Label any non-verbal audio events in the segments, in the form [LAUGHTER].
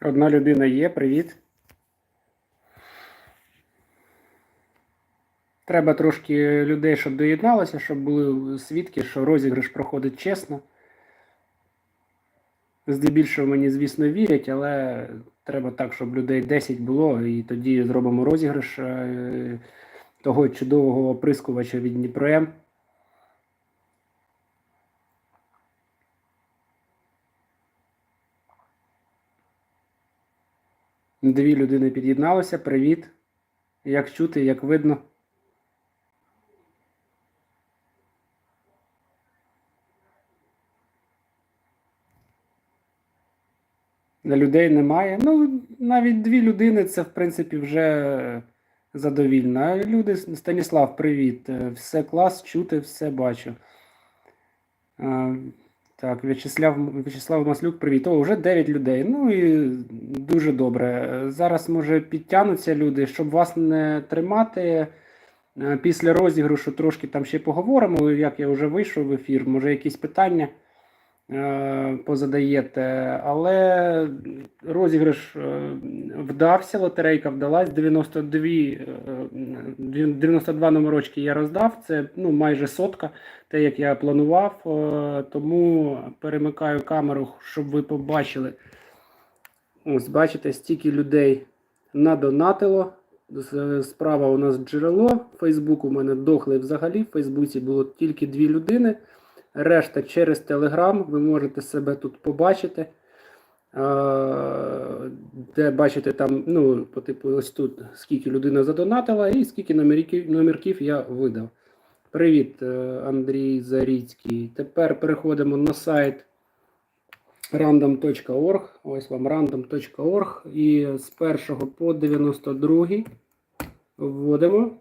Одна людина є, привіт. Треба трошки людей, щоб доєдналося, щоб були свідки, що розіграш проходить чесно. Здебільшого мені, звісно, вірять, але треба так, щоб людей 10 було, і тоді зробимо розіграш е, того чудового оприскувача від Дніпром. Дві людини під'єдналися. Привіт. Як чути, як видно. Людей немає. Ну, навіть дві людини це, в принципі, вже задовільно. Люди, Станіслав, привіт. Е, Все клас, чути, все бачу. Так, В'ячеслав, В'ячеслав Маслюк, привіт. О, вже 9 людей. Ну і дуже добре. Зараз, може, підтягнуться люди, щоб вас не тримати. е, Після розіграшу трошки там ще поговоримо. Як я вже вийшов в ефір, може якісь питання е, позадаєте. Але розіграш е, вдався, лотерейка вдалась. 92, е, 92 номерочки я роздав. Це ну, майже сотка, те, як я планував. Е, Тому перемикаю камеру, щоб ви побачили. Ось, бачите, стільки людей надонатило. Справа у нас джерело. Фейсбук у мене дохлий взагалі. В Фейсбуці було тільки дві людини. Решта через Телеграм. Ви можете себе тут побачити. Е, Де бачите там, ну, по типу, ось тут скільки людина задонатила і скільки номерків, номерків я видав. Привіт, е, Андрій Заріцький. Тепер переходимо на сайт random.org. Ось вам random.org. І з 1 по 92 вводимо.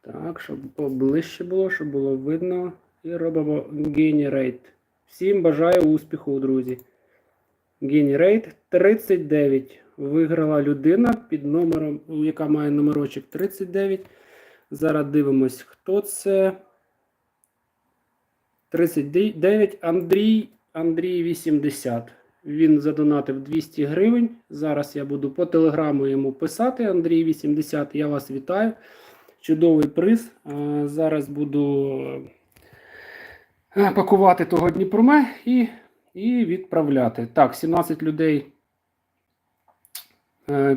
Так, щоб поближче було, щоб було видно. І робимо Generate. Всім бажаю успіху, друзі. Generate 39. Виграла людина під номером, яка має номерочок 39. Зараз дивимось, хто це. 39 Андрій Андрій 80. Він задонатив 200 гривень. Зараз я буду по телеграму йому писати. Андрій 80. Я вас вітаю. Чудовий приз. Зараз буду е, пакувати того Дніпроме і, і відправляти. Так, 17 людей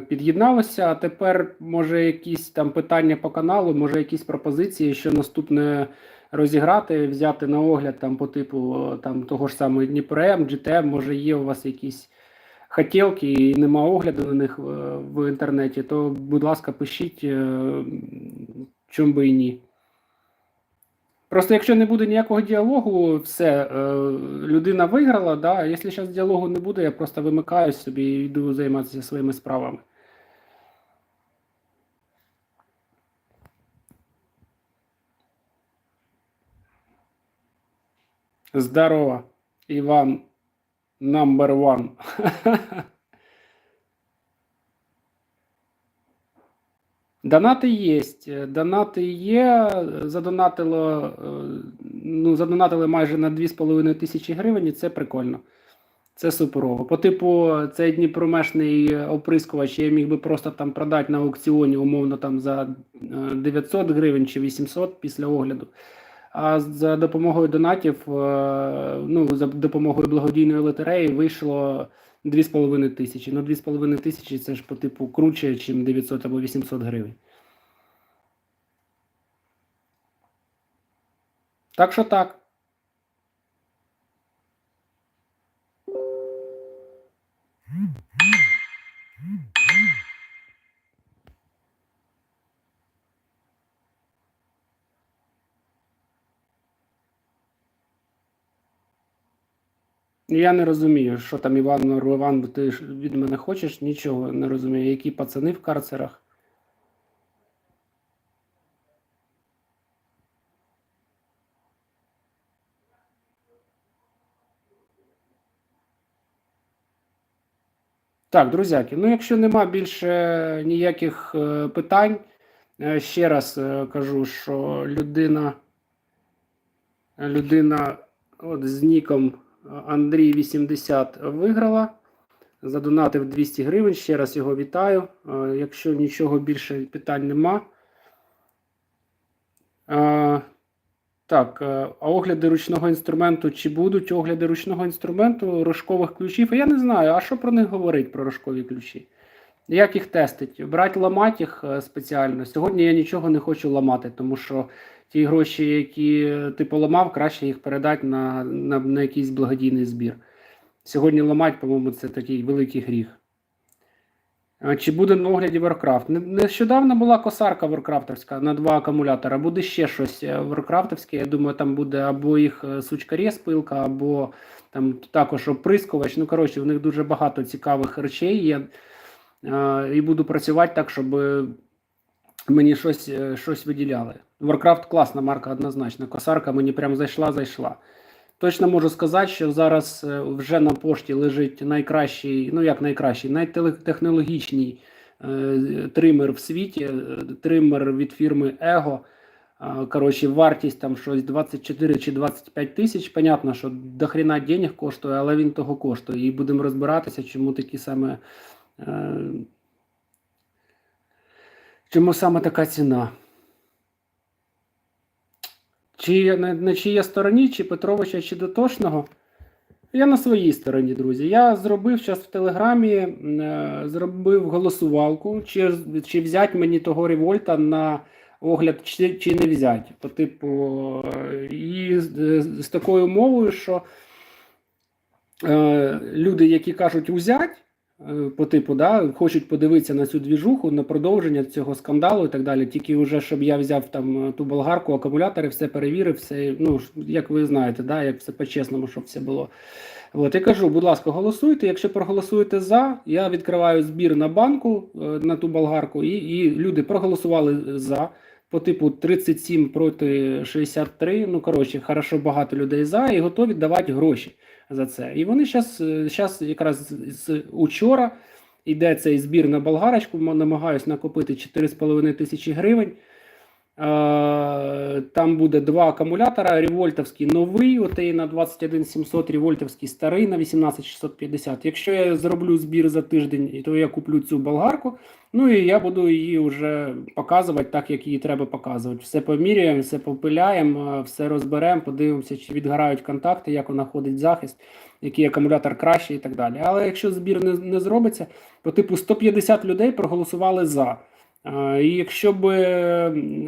під'єдналося. А тепер, може, якісь там питання по каналу, може, якісь пропозиції, що наступне розіграти, взяти на огляд там по типу там того ж самого Дніпром, GTM, може є у вас якісь хотілки і нема огляду на них е, в інтернеті, то, будь ласка, пишіть, е, чому би і ні. Просто якщо не буде ніякого діалогу, все, е, людина виграла, да, а якщо зараз діалогу не буде, я просто вимикаю собі і йду займатися своїми справами. Здорово, Іван number one. [LAUGHS] Донати є. Донати є. Задонатило, е, ну, задонатили майже на 2,5 тисячі гривень, і це прикольно. Це суперово. По типу, цей дніпромешний оприскувач я міг би просто там продати на аукціоні, умовно, там за е, 900 гривень чи 800 після огляду. А за допомогою донатів, е, ну, за допомогою благодійної лотереї вийшло 2,5 тисячі. Ну, 2,5 тисячі це ж по типу круче, ніж 900 або 800 гривень. Так що так. Я не розумію, що там Іван Іван, ти від мене хочеш, нічого не розумію. Які пацани в карцерах? Так, друзяки, ну якщо нема більше ніяких е, питань, е, ще раз е, кажу, що людина, людина от з ніком Андрій 80 виграла. задонатив 200 гривень. Ще раз його вітаю. Якщо нічого більше питань нема. Так, е, а огляди ручного інструменту, чи будуть огляди ручного інструменту рожкових ключів? Я не знаю, а що про них говорить, про рожкові ключі? Як їх тестить? Брать ламати їх е, спеціально. Сьогодні я нічого не хочу ламати, тому що ті гроші, які ти поламав, краще їх передати на, на, на якийсь благодійний збір. Сьогодні ламати, по-моєму, це такий великий гріх. А Чи буде на огляді Warcraft? Нещодавно була косарка Warcraftовська на два акумулятора. Буде ще щось е, Warcraftовське. Я думаю, там буде або їх е, сучкарез пилка, або там також оприскувач. Ну, коротше, в них дуже багато цікавих речей є. Е, І буду працювати так, щоб е, мені щось, е, щось виділяли. Warcraft класна марка, однозначно. Косарка мені прям зайшла, зайшла. Точно можу сказати, що зараз е, вже на пошті лежить найкращий, ну як найкращий, найтехнологічний е, тример в світі, е, тример від фірми Ego. Е, Коротше, вартість там щось 24 чи 25 тисяч. Понятно, що дохрена денег коштує, але він того коштує. І будемо розбиратися, чому такі саме. Чому саме така ціна? Чи на, на чиїй стороні, чи Петровича, чи Дотошного? Я на своїй стороні, друзі. Я зробив зараз в Телеграмі, е, зробив голосувалку, чи, чи взяти мені того револьта на огляд, чи, чи не взяти. По типу, е, і з, з такою умовою, що е, люди, які кажуть узять, е, по типу, да, хочуть подивитися на цю двіжуху, на продовження цього скандалу і так далі. Тільки вже щоб я взяв там е, ту болгарку, акумулятори, все перевірив, все, ну як ви знаєте, да, як все по-чесному, щоб все було. От я кажу, будь ласка, голосуйте. Якщо проголосуєте за, я відкриваю збір на банку е, на ту болгарку, і, і люди проголосували за. По типу 37 проти 63. Ну коротше, хорошо багато людей за і готові давати гроші за це. І вони зараз, зараз якраз з- учора йде цей збір на болгарочку. Намагаюсь накопити 4,5 тисячі гривень. Е, Там буде два акумулятора: револьтовський новий, отей на 21700, револьтовський старий на 18650. Якщо я зроблю збір за тиждень, то я куплю цю болгарку. Ну і я буду її вже показувати так, як її треба показувати. Все поміряємо, все попиляємо, все розберемо, подивимося, чи відгорають контакти, як вона ходить захист, який акумулятор кращий і так далі. Але якщо збір не, не зробиться, по типу 150 людей проголосували за. І якщо б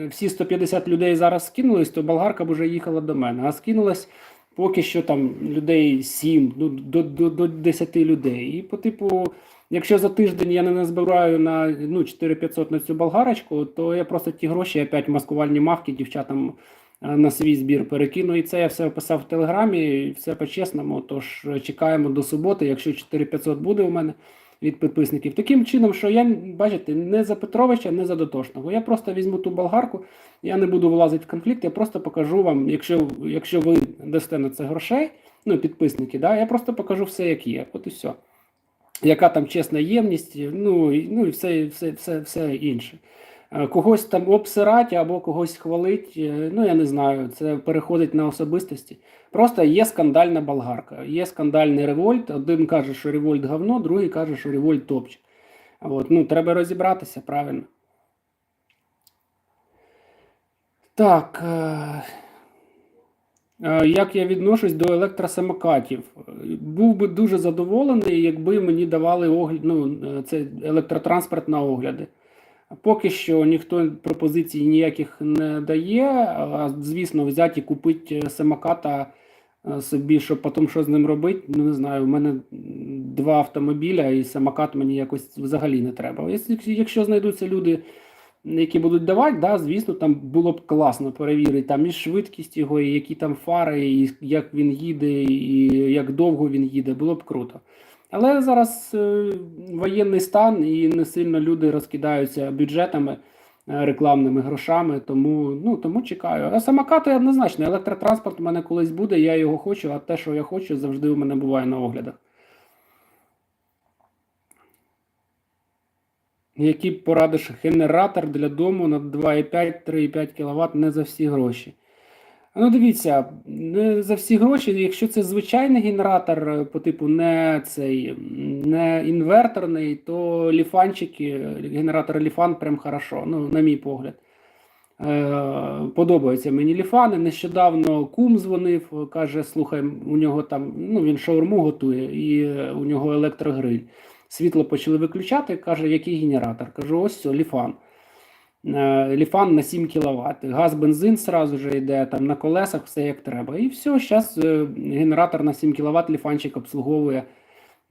всі 150 людей зараз скинулись, то болгарка б вже їхала до мене. А скинулось поки що там людей 7, ну, до, до, до 10 людей. І по типу, якщо за тиждень я не назбираю на ну, 4500 на цю болгарочку, то я просто ті гроші опять маскувальні мавки дівчатам е, на свій збір перекину. І це я все описав в телеграмі, і все по-чесному. Тож е, чекаємо до суботи, якщо 4500 буде у мене від підписників. Таким чином, що я, бачите, не за Петровича, не за Дотошного. Я просто візьму ту болгарку, я не буду влазити в конфлікт, я просто покажу вам, якщо, якщо ви дасте на це грошей, ну, підписники, да, я просто покажу все, як є. От і все. Яка там чесна ємність, ну, і, ну все, все, все, все інше. Е, Когось там обсирати або когось хвалить, е, ну я не знаю, це переходить на особистості. Просто є скандальна болгарка, є скандальний револьт. Один каже, що револьт говно, другий каже, що револьт топчик. От, ну, треба розібратися правильно. Так. Е, Як я відношусь до електросамокатів? Був би дуже задоволений, якби мені давали огляд, ну, е, це електротранспорт на огляди. Поки що ніхто пропозицій ніяких не дає. Звісно, взяти і купити самоката е, собі, щоб потім що з ним робити. Ну, не знаю, у мене два автомобіля, і самокат мені якось взагалі не треба. Якщо знайдуться люди, які будуть давати, да, звісно, там було б класно перевірити там і швидкість його, і які там фари, і як він їде, і як довго він їде, було б круто. Але зараз е, воєнний стан і не сильно люди розкидаються бюджетами, е, рекламними грошами, тому, ну, тому чекаю. А самокати однозначно, електротранспорт у мене колись буде, я його хочу, а те, що я хочу, завжди у мене буває на оглядах. Які порадиш генератор для дому на 2,5-3,5 кВт не за всі гроші. Ну, дивіться, не за всі гроші, якщо це звичайний генератор е, по типу не цей не інверторний, то ліфанчики, генератор ліфан прям хорошо, ну, на мій погляд. Е, подобаються мені ліфани. Нещодавно кум дзвонив, каже: слухай, у нього там, ну він шаурму готує, і е, у нього електрогриль. Світло почали виключати. каже, який генератор? Кажу, ось все, ліфан. Е, Ліфан на 7 кВт. Газ, бензин сразу же йде там на колесах, все як треба. І все, зараз генератор на 7 кВт ліфанчик обслуговує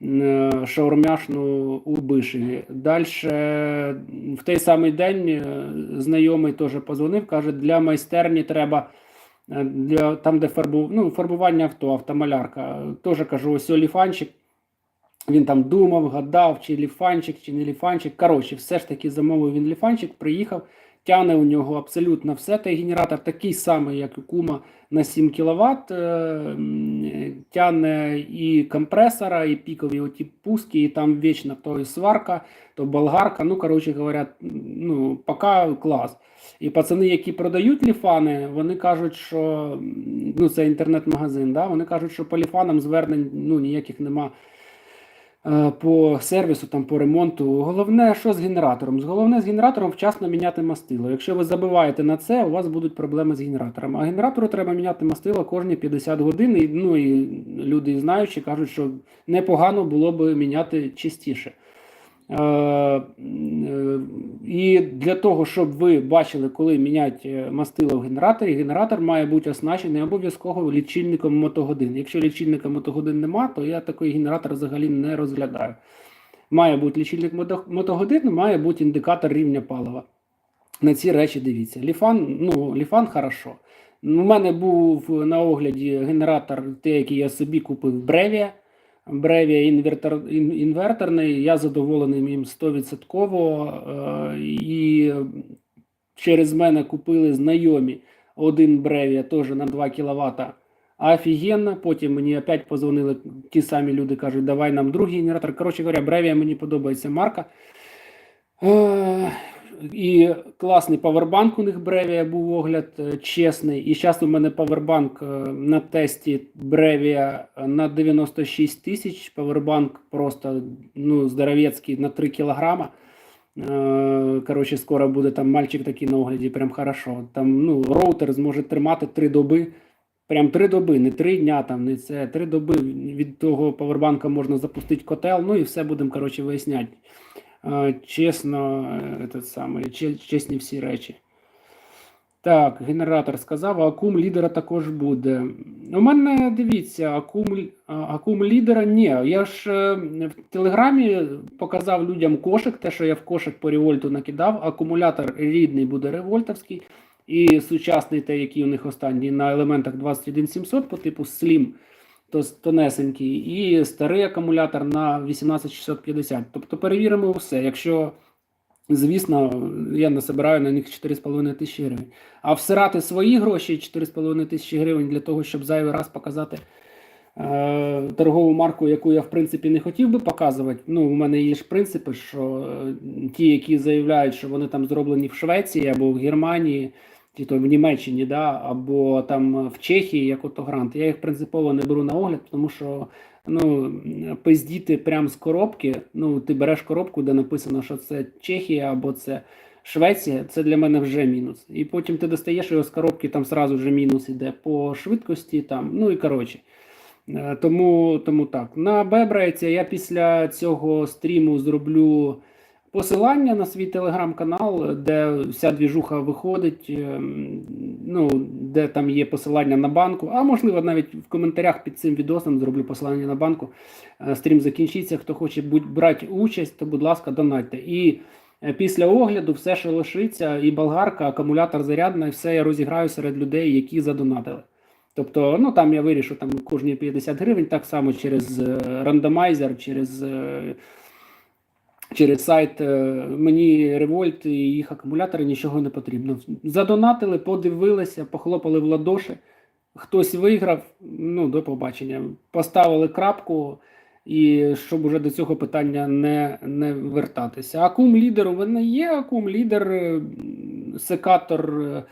е, шаурмяшну у Бишеві. Далі в той самий день е, знайомий теж позвонив, каже, для майстерні треба. е, Для, там, де фарбу, ну, фарбування авто, автомалярка. Теж кажу, ось ліфанчик. Він там думав, гадав, чи ліфанчик, чи не ліфанчик. Коротше, все ж таки замовив він ліфанчик, приїхав, тягне у нього абсолютно все. Той генератор такий самий, як у кума на 7 кВт. Тягне і компресора, і пікові оті пуски, і там вічно то і сварка, то болгарка. Ну, коротше говоря, ну, поки клас. І пацани, які продають ліфани, вони кажуть, що ну, це інтернет-магазин, да? вони кажуть, що по ліфанам звернень ну, ніяких нема е, по сервісу, там, по ремонту. Головне, що з генератором? Головне з генератором вчасно міняти мастило. Якщо ви забиваєте на це, у вас будуть проблеми з генератором. А генератору треба міняти мастило кожні 50 годин. І, ну, і люди знаючи кажуть, що непогано було би міняти частіше. Е, е, І для того, щоб ви бачили, коли міняти мастило в генераторі, генератор має бути оснащений обов'язково лічильником мотогодин. Якщо лічильника мотогодин нема, то я такий генератор взагалі не розглядаю. Має бути лічильник мотогодин, має бути індикатор рівня палива. На ці речі дивіться. Ліфан, ну, ліфан хорошо. У мене був на огляді генератор, той, який я собі купив Brevia. Brevia інвертор, ін- інверторний, я задоволений їм 100%. Е, і через мене купили знайомі один Brevia теж на 2 кВт. Офігенно. Потім мені опять позвонили ті самі люди, кажуть, давай нам другий генератор. Коротше говоря, Brevia мені подобається марка. І класний павербанк у них Brevia був огляд е, чесний. І зараз у мене павербанк е, на тесті Brevia на 96 тисяч. Павербанк просто ну, здоровецький на 3 кілограма. Е, Коротше, скоро буде там мальчик такий на огляді, прям хорошо. Там ну, роутер зможе тримати 3 доби. Прям 3 доби, не 3 дня, там, не це 3 доби від того павербанка можна запустити котел, ну і все будемо коротше, виясняти. Е, Чесно, е, этот самий, чесні всі речі. Так, генератор сказав, а акум лідера також буде. У мене дивіться, акум, акум лідера ні. Я ж в Телеграмі показав людям кошик, те, що я в кошик по револьту накидав. Акумулятор рідний буде револьтовський. І сучасний, той, який у них останній на елементах 21700 по типу Slim, тонесенький, і старий акумулятор на 18650. Тобто перевіримо все. Якщо, звісно, я насобираю на них 4,5 тисячі гривень. А всирати свої гроші 4,5 тисячі гривень для того, щоб зайвий раз показати е, торгову марку, яку я в принципі не хотів би показувати. Ну, у мене є ж принципи, що е, ті, які заявляють, що вони там зроблені в Швеції або в Германії, чи то в Німеччині, да, або там в Чехії, як ото грант, я їх принципово не беру на огляд, тому що ну, пиздіти прямо з коробки. Ну, ти береш коробку, де написано, що це Чехія або це. Швеція це для мене вже мінус. І потім ти достаєш його з коробки, там сразу вже мінус іде по швидкості, там, ну і коротше. Е, Тому, тому так. На Бебрайці я після цього стріму зроблю посилання на свій телеграм-канал, де вся двіжуха виходить, ем, ну, де там є посилання на банку. А можливо, навіть в коментарях під цим відосом зроблю посилання на банку. Е, Стрім закінчиться. Хто хоче брати участь, то будь ласка, донатьте. І е, після огляду все, що лишиться, і болгарка, акумулятор зарядна, і все я розіграю серед людей, які задонатили. Тобто, ну там я вирішу там кожні 50 гривень, так само через е, рандомайзер, через, е, через сайт. е, Мені револьт і їх акумулятори нічого не потрібно. Задонатили, подивилися, похлопали в ладоші. Хтось виграв, ну до побачення. Поставили крапку, і щоб уже до цього питання не, не вертатися. Акум лідер у мене є акум лідер, е, секатор. е,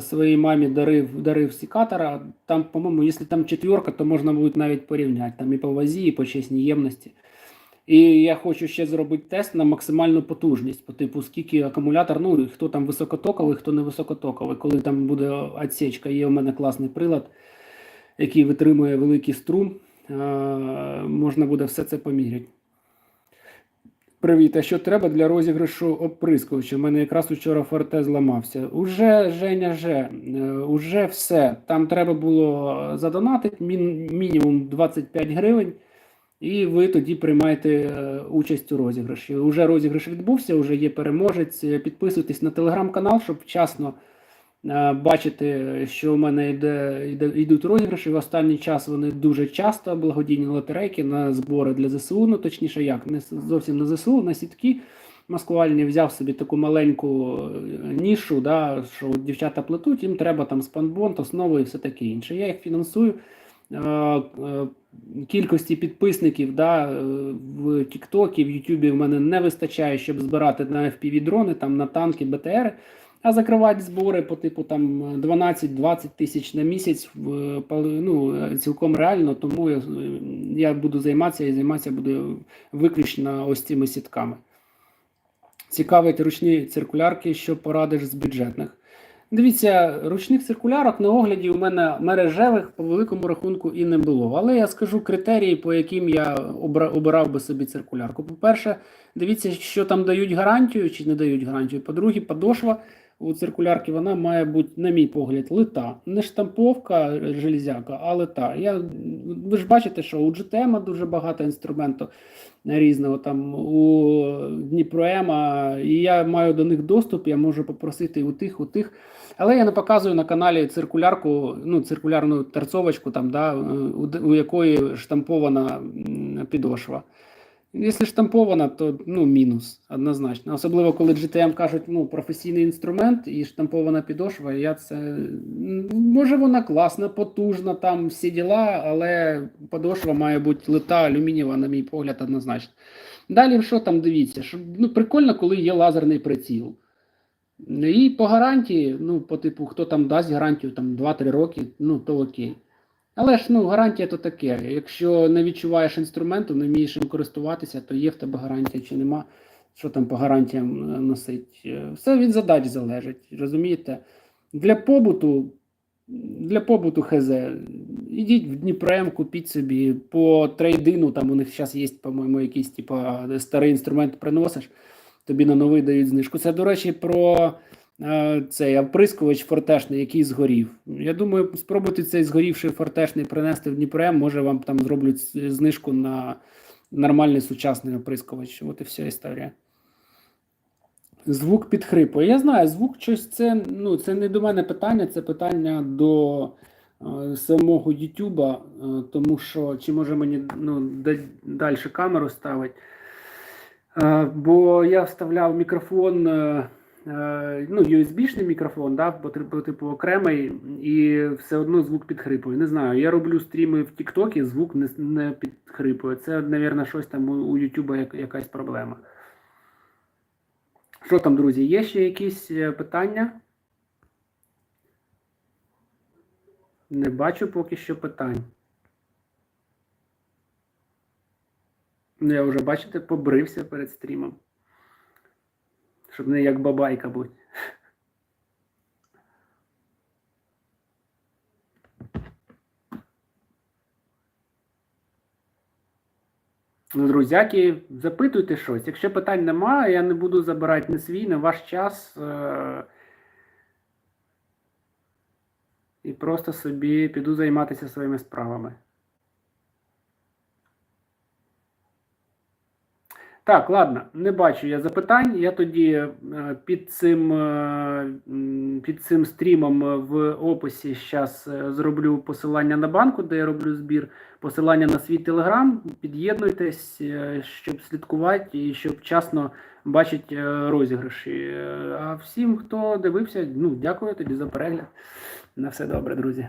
своїй мамі дарив, дарив секатора. Там, по-моєму, якщо там четверка, то можна буде навіть порівняти. Там і по вазі, і по чесній ємності. І я хочу ще зробити тест на максимальну потужність, по типу, скільки акумулятор, ну хто там високотоковий, хто не високотоковий. Коли там буде отсечка, є у мене класний прилад, який витримує великий струм. Е, можна буде все це поміряти. Привіт, а що треба для розіграшу оприскувача? У мене якраз вчора ФРТ зламався. Уже, Женя, же, е, уже все. Там треба було задонатити мін, мінімум 25 гривень, і ви тоді приймаєте е, участь у розіграші. Уже розіграш відбувся, вже є переможець. Е, Підписуйтесь на телеграм-канал, щоб вчасно е, бачити, що у мене йде, йде, йдуть розіграші. В останній час вони дуже часто благодійні лотерейки на збори для ЗСУ. Ну точніше, як не зовсім на ЗСУ, на сітки. Маскувальні взяв собі таку маленьку нішу, да, що дівчата плетуть, їм треба там спанбонд, основи і все таке інше. Я їх фінансую. Е, е, Кількості підписників да, е, в Тіктокі, в Ютубі в мене не вистачає, щоб збирати на FPV дрони, там на танки, БТР, а закривати збори по типу там 12-20 тисяч на місяць ну, цілком реально, тому я, я буду займатися і займатися буду виключно ось цими сітками. Цікавить ручні циркулярки, що порадиш з бюджетних. Дивіться, ручних циркулярок на огляді у мене мережевих по великому рахунку і не було. Але я скажу критерії, по яким я обра- обирав би собі циркулярку. По-перше, дивіться, що там дають гарантію чи не дають гарантію. По-друге, подошва у циркулярки вона має бути, на мій погляд, лита. Не штамповка железяка, а лита. Я, ви ж бачите, що у GTM дуже багато інструменту різного там у Дніпроема, і я маю до них доступ, я можу попросити у тих, у тих. Але я не показую на каналі циркулярку, ну, циркулярну тарцовочку, там, да, у, у якої штампована підошва. Якщо штампована, то ну, мінус однозначно. Особливо, коли GTM кажуть, ну, професійний інструмент і штампована підошва, я це. Може, вона класна, потужна, там всі діла, але подошва має бути лита алюмінієва, на мій погляд, однозначно. Далі, що там дивіться? Що, ну, прикольно, коли є лазерний приціл. І по гарантії, ну, по типу, хто там дасть гарантію там 2-3 роки, ну, то окей. Але ж ну, гарантія то таке. Якщо не відчуваєш інструменту, не вмієш їм користуватися, то є в тебе гарантія чи нема. Що там по гарантіям е, носить. Е, Все від задач залежить, розумієте? Для побуту, для побуту ХЗ. Ідіть в Дніпрем, купіть собі по трейдину, там у них зараз є, по-моєму, якийсь типа старий інструмент приносиш, тобі на новий дають знижку. Це, до речі, про цей оприскувач фортешний, який згорів. Я думаю, спробуйте цей згорівший фортешний принести в Дніпрем, може вам там зроблять знижку на нормальний сучасний оприскувач. От і вся історія. Звук підхрипує. Я знаю, звук щось це, ну, це не до мене питання, це питання до е, самого Ютуба, е, тому що чи може мені ну, далі камеру ставити. Е, бо я вставляв мікрофон, е, е, ну, USB-шний мікрофон, да, типу- окремий, і все одно звук підхрипує. Не знаю, я роблю стріми в TikTok, звук не, не підхрипує. Це, мабуть, щось там у, YouTube як, якась проблема. Що там, друзі, є ще якісь е, питання? Не бачу поки що питань. Ну, я вже, бачите, побрився перед стрімом. Щоб не як бабайка бути. Ну, друзяки, запитуйте щось. Якщо питань немає, я не буду забирати не свій, не ваш час. Е- і просто собі піду займатися своїми справами. Так, ладно, не бачу я запитань. Я тоді е, під цим, е, під цим стрімом е, в описі зараз зроблю посилання на банку, де я роблю збір, посилання на свій телеграм. Під'єднуйтесь, щоб слідкувати і щоб вчасно бачити розіграші. А всім, хто дивився, ну, дякую тоді за перегляд. На все добре, друзі.